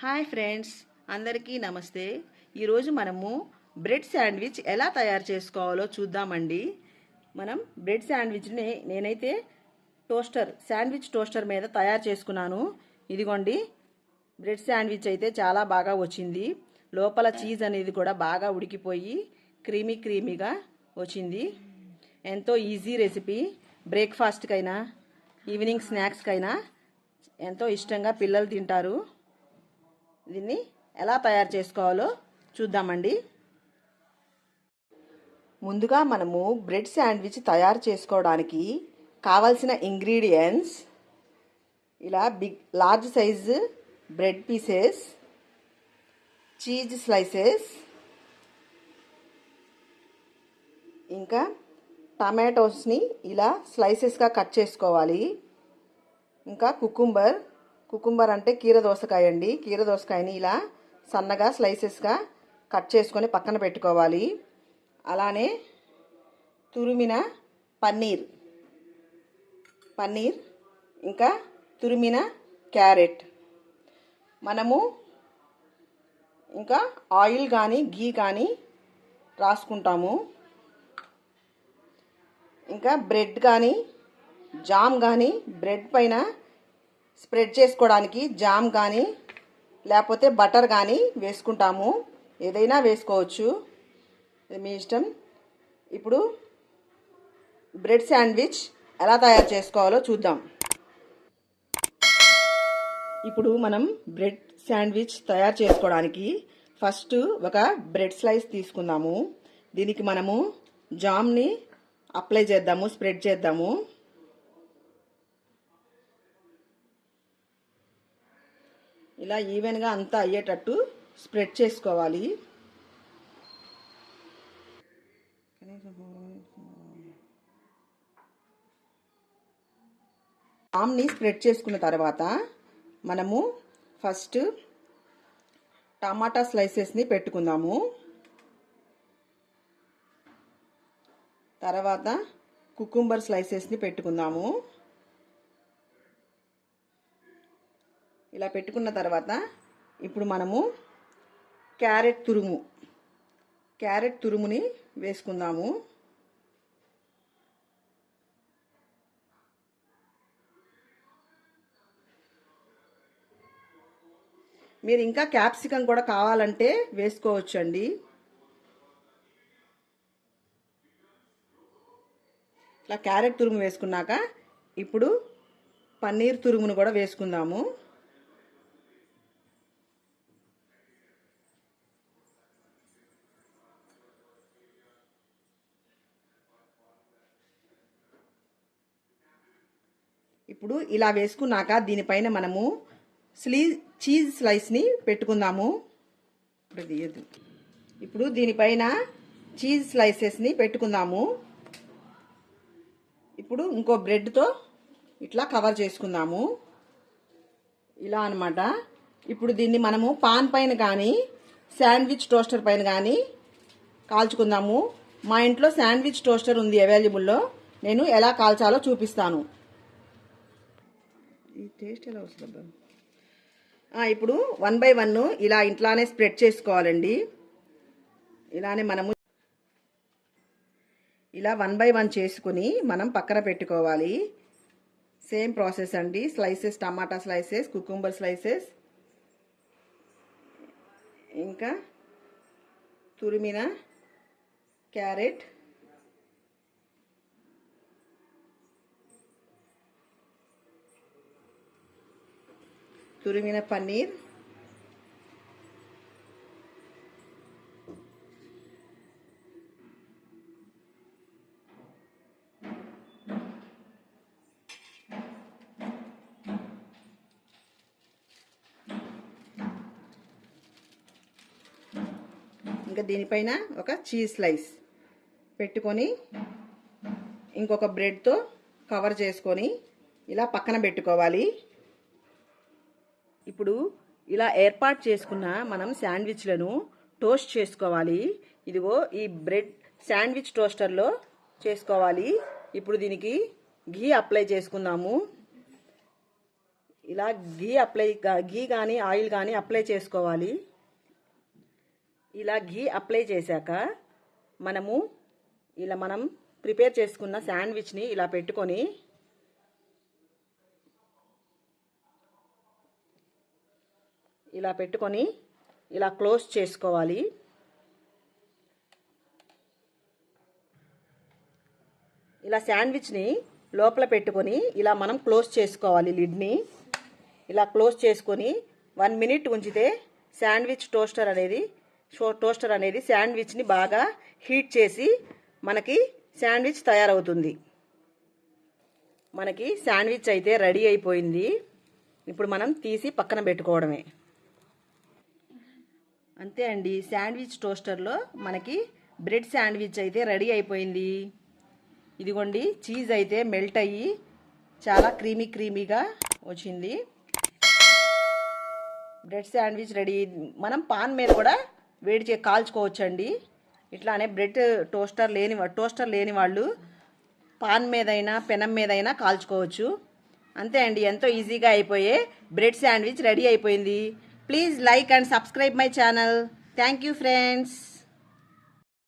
Hi friends అందరికీ నమస్తే. ఈరోజు మనము బ్రెడ్ శాండ్విచ్ ఎలా తయారు చేసుకోవాలో చూద్దామండి. మనం బ్రెడ్ శాండ్విచ్ని నేనైతే టోస్టర్ శాండ్విచ్ టోస్టర్ మీద తయారు చేసుకున్నాను. ఇదిగోండి బ్రెడ్ శాండ్విచ్ అయితే చాలా బాగా వచ్చింది. లోపల చీజ్ అనేది కూడా బాగా ఉడికిపోయి క్రీమీ క్రీమీగా వచ్చింది. ఎంతో ఈజీ రెసిపీ. బ్రేక్ఫాస్ట్కైనా ఈవినింగ్ స్నాక్స్కైనా ఎంతో ఇష్టంగా పిల్లలు తింటారు. దీన్ని ఎలా తయారు చేసుకోవాలో చూద్దామండి. ముందుగా మనము బ్రెడ్ శాండ్విచ్ తయారు చేసుకోవడానికి కావలసిన ఇంగ్రీడియంట్స్ ఇలా big large size bread pieces cheese slices ఇంకా టమాటోస్ని ఇలా స్లైసెస్గా కట్ చేసుకోవాలి. ఇంకా కుకుంబర్ కుకుంబర్ అంటే కీర దోసకాయ అండి కీర దోసకాయని ఇలా సన్నగా స్లైసెస్గా కట్ చేసుకొని పక్కన పెట్టుకోవాలి. అలానే తురిమిన పన్నీర్. పన్నీర్ ఇంకా తురిమిన క్యారెట్. మనము ఇంకా ఆయిల్ కానీ గీ కానీ రాసుకుంటాము. ఇంకా బ్రెడ్ కానీ జామ్ కానీ బ్రెడ్ పైన స్ప్రెడ్ చేసుకోవడానికి జామ్ కానీ లేకపోతే బటర్ కానీ వేసుకుంటాము. ఏదైనా వేసుకోవచ్చు. మీ ఇష్టం. ఇప్పుడు బ్రెడ్ శాండ్విచ్ ఎలా తయారు చేసుకోవాలో చూద్దాం. ఇప్పుడు మనం బ్రెడ్ శాండ్విచ్ తయారు చేసుకోవడానికి ఫస్ట్ ఒక బ్రెడ్ స్లైస్ తీసుకుందాము. దీనికి మనము జామ్ని అప్లై చేద్దాము స్ప్రెడ్ చేద్దాము. ఇలా ఈవెన్గా అంతా అయ్యేటట్టు స్ప్రెడ్ చేసుకోవాలి. జామ్ని స్ప్రెడ్ చేసుకున్న తర్వాత మనము ఫస్ట్ టమాటా స్లైసెస్ని పెట్టుకుందాము. తర్వాత కుకుంబర్ స్లైసెస్ని పెట్టుకుందాము. ఇలా పెట్టుకున్న తర్వాత ఇప్పుడు మనము క్యారెట్ తురుము క్యారెట్ తురుముని వేసుకుందాము. మీరు ఇంకా క్యాప్సికం కూడా కావాలంటే వేసుకోవచ్చండి. ఇలా క్యారెట్ తురుము వేసుకున్నాక ఇప్పుడు పన్నీర్ తురుమును కూడా వేసుకుందాము. ఇప్పుడు ఇలా వేసుకున్నాక దీనిపైన మనము స్లీ చీజ్ స్లైస్ని పెట్టుకుందాము. ఇప్పుడు తీయద్దు ఇప్పుడు దీనిపైన చీజ్ స్లైసెస్ని పెట్టుకుందాము. ఇప్పుడు ఇంకో బ్రెడ్తో ఇట్లా కవర్ చేసుకుందాము. ఇలా అనమాట ఇప్పుడు దీన్ని మనము పాన్ పైన కానీ శాండ్విచ్ టోస్టర్ పైన కానీ కాల్చుకుందాము. మా ఇంట్లో శాండ్విచ్ టోస్టర్ ఉంది అవైలబుల్లో. నేను ఎలా కాల్చాలో చూపిస్తాను. ఈ టేస్ట్ ఎలా వస్తుంది ఇప్పుడు వన్ బై వన్ ఇలా ఇంట్లానే స్ప్రెడ్ చేసుకోవాలండి. ఇలానే మనము ఇలా వన్ బై వన్ చేసుకుని మనం పక్కన పెట్టుకోవాలి. సేమ్ ప్రాసెస్ అండి. Slices tomato slices cucumber slices ఇంకా తురిమిన క్యారెట్. తురిమిన పన్నీర్ ఇంకా దీనిపైన ఒక చీజ్ స్లైస్ పెట్టుకొని ఇంకొక బ్రెడ్తో కవర్ చేసుకొని ఇలా పక్కన పెట్టుకోవాలి. ఇప్పుడు ఇలా ఏర్పాటు చేసుకున్న మనం శాండ్విచ్లను టోస్ట్ చేసుకోవాలి. ఇదిగో ఈ బ్రెడ్ శాండ్విచ్ టోస్టర్లో చేసుకోవాలి. ఇప్పుడు దీనికి ఘీ అప్లై చేసుకుందాము. ఇలా గీ అప్లై గీ కానీ ఆయిల్ కానీ అప్లై చేసుకోవాలి. ఇలా గీ అప్లై చేశాక మనము ఇలా మనం ప్రిపేర్ చేసుకున్న శాండ్విచ్ని ఇలా పెట్టుకొని ఇలా పెట్టుకొని ఇలా క్లోజ్ చేసుకోవాలి. ఇలా శాండ్విచ్ని లోపల పెట్టుకొని ఇలా మనం క్లోజ్ చేసుకోవాలి లిడ్ని. ఇలా క్లోజ్ చేసుకొని వన్ మినిట్ ఉంచితే శాండ్విచ్ టోస్టర్ అనేది టోస్టర్ అనేది శాండ్విచ్ని బాగా హీట్ చేసి మనకి శాండ్విచ్ తయారవుతుంది. మనకి శాండ్విచ్ అయితే రెడీ అయిపోయింది. ఇప్పుడు మనం తీసి పక్కన పెట్టుకోవడమే. అంతే అండి శాండ్విచ్ టోస్టర్లో మనకి బ్రెడ్ శాండ్విచ్ అయితే రెడీ అయిపోయింది. ఇదిగోండి చీజ్ అయితే మెల్ట్ అయ్యి చాలా క్రీమీ క్రీమీగా వచ్చింది. బ్రెడ్ శాండ్విచ్ రెడీ మనం పాన్ మీద కూడా వేడి చే కాల్చుకోవచ్చండి. ఇట్లానే బ్రెడ్ టోస్టర్ లేని టోస్టర్ లేని వాళ్ళు పాన్ మీదైనా పెనం మీదైనా కాల్చుకోవచ్చు. అంతే అండి ఎంతో ఈజీగా అయిపోయే బ్రెడ్ శాండ్విచ్ రెడీ అయిపోయింది. Please like and subscribe my channel. Thank you friends.